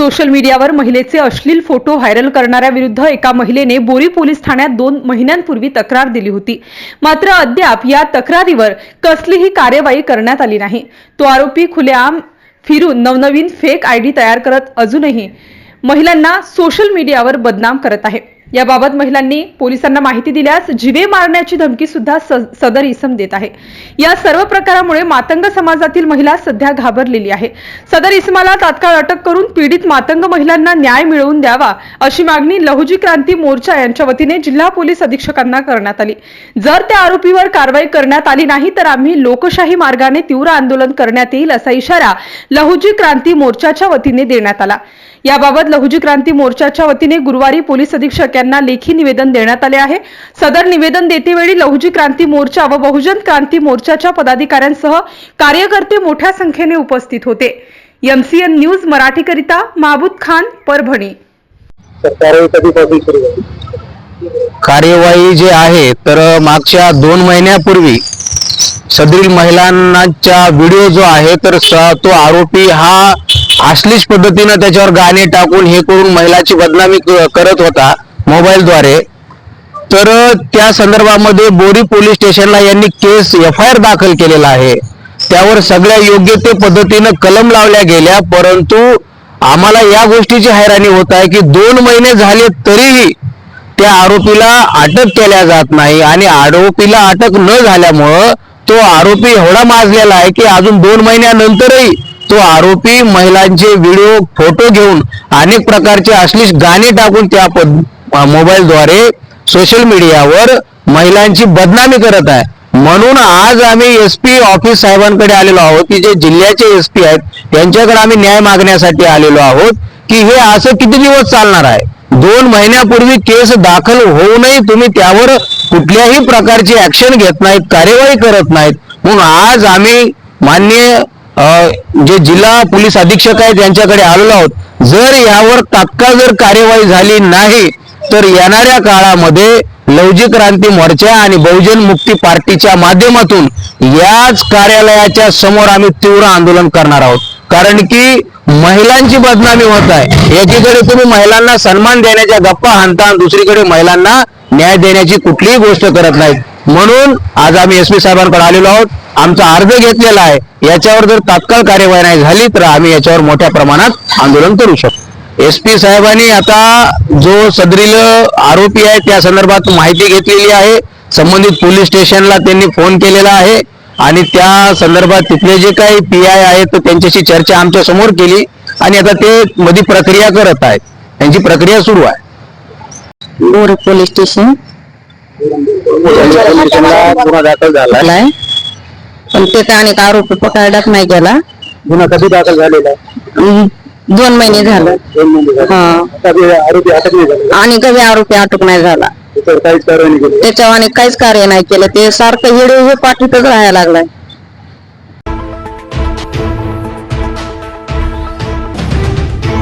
Social मीडियावर महिलेचे अश्लील फोटो व्हायरल करणाऱ्या विरुद्ध एका महिलेने बोरी पोलीस ठाण्यात दोन महिन्यांपूर्वी तक्रार दिली होती. मात्र अद्याप या तक्रारीवर कसलीही कार्यवाही करण्यात आली नाही. तो आरोपी खुलेआम फिरून नवनवीन फेक आयडी तयार करत अजूनही महिलांना सोशल मीडियावर बदनाम करत आहे. याबाबत महिलांनी पोलिसांना माहिती दिल्यास जिवे मारण्याची धमकी सुद्धा सदर इसम देत आहे. या सर्व प्रकारामुळे मातंग समाजातील महिला सध्या घाबरलेली आहे सदर इसमाला तात्काळ अटक करून पीडित मातंग महिलांना न्याय मिळवून द्यावा अशी मागणी लहुजी क्रांती मोर्चा यांच्या वतीने जिल्हा पोलीस अधीक्षकांना करण्यात आली. जर त्या आरोपीवर कारवाई करण्यात आली नाही तर आम्ही लोकशाही मार्गाने तीव्र आंदोलन करण्यात येईल असा इशारा लहुजी क्रांती मोर्चाच्या वतीने देण्यात आला. याबाबत लहुजी क्रांती मोर्चाच्या वतीने गुरुवारी पोलीस अधीक्षक यांना लेखी निवेदन देण्यात आले आहे. सदर निवेदन देतेवेळी लहुजी क्रांती मोर्चा व बहुजन क्रांती मोर्चाच्या पदाधिकाऱ्यांसह कार्यकर्ते मोठ्या संख्येने उपस्थित होते. एमसीएन न्यूज मराठीकरिता महबूद खान परभणी. कार्यवाही जे आहे तर मागच्या दोन महिन्यापूर्वी सदरील महिलांच्या व्हिडिओ जो आहे तर तो आरोपी हा अश्लीष पद्धतीनं त्याच्यावर गाणे टाकून हे करून महिलाची बदनामी करत होता. मोबाईलद्वारे. तर त्या संदर्भामध्ये बोरी पोलीस स्टेशनला यांनी केस एफ आय आर दाखल केलेला आहे. त्यावर सगळ्या योग्य ते पद्धतीनं कलम लावल्या गेल्या परंतु आम्हाला या गोष्टीची हैराणी होत आहे की दोन महिने झाले तरीही त्या आरोपीला अटक केल्या जात नाही आणि आरोपीला अटक न झाल्यामुळं तो आरोपी एवढा माजलेला आहे की अजून दोन महिन्यानंतरही तो आरोपी महिलांचे व्हिडिओ फोटो घेऊन अनेक प्रकारचे अश्लीष गाणे टाकून त्या पद मोबाईलद्वारे सोशल मीडियावर महिलांची बदनामी करत आहे. म्हणून आज आम्ही एस पी ऑफिस साहेबांकडे आलेलो आहोत की जे जिल्ह्याचे एस पी आहेत त्यांच्याकडे आम्ही न्याय मागण्यासाठी आलेलो आहोत की हे असं किती दिवस चालणार आहे? दोन महिन्यापूर्वी केस दाखल होऊनही तुम्ही त्यावर कुठल्याही प्रकारची ऍक्शन घेत नाहीत कार्यवाही करत नाहीत. म्हणून आज आम्ही मान्य जे जिल्हा पोलीस अधीक्षक आहेत यांच्याकडे आलेलो आहोत. जर यावर तात्काळ जर कार्यवाही झाली नाही तर येणाऱ्या काळामध्ये लवजी क्रांती मोर्चा आणि बहुजन मुक्ती पार्टीच्या माध्यमातून याच कार्यालयाच्या समोर आम्ही तीव्र आंदोलन करणार आहोत. कारण की महिलांची बदनामी होत आहे. एकीकडे तुम्ही महिलांना सन्मान देण्याच्या गप्पा हाणता आणि दुसरीकडे महिलांना न्याय देण्याची कुठलीही गोष्ट करत नाहीत. म्हणून आज आम्ही एस पी साहेबांकडे आलेलो आहोत. आमचा अर्ज घेतलेला आहे. याच्यावर जर तात्काळ कार्यवाही नाही झाली तर आम्ही याच्यावर मोठ्या प्रमाणात आंदोलन करू शकतो. एस पी साहेबांनी आता जो सदरील आरोपी आहे त्या संदर्भात माहिती घेतलेली आहे. संबंधित पोलीस स्टेशनला त्यांनी फोन केलेला आहे. आणि त्या संदर्भात तिथले जे काही पी आय आहेत तर त्यांच्याशी चर्चा आमच्यासमोर केली. आणि आता ते मध्ये प्रक्रिया करत आहेत. त्यांची प्रक्रिया सुरू आहे. Bor police station. गुन्हा दाखल झाला. आलाय पण ते काय अनेक आरोपी पकडण्यात नाही गेला. गुन्हा कधी दाखल झालेला आहे? दोन महिने झालं. दोन महिने झाले. हा. आता ते आरोपी अटक नाही झाले. आणि कधी आरोपी अटक नाही झाला. त्याच्यावर काहीच कारवाई नाही केली. त्याच्यावर आणि काहीच कार्य नाही केलं. ते सारखं व्हिडिओ हे पाठवतच राहायला लागलाय.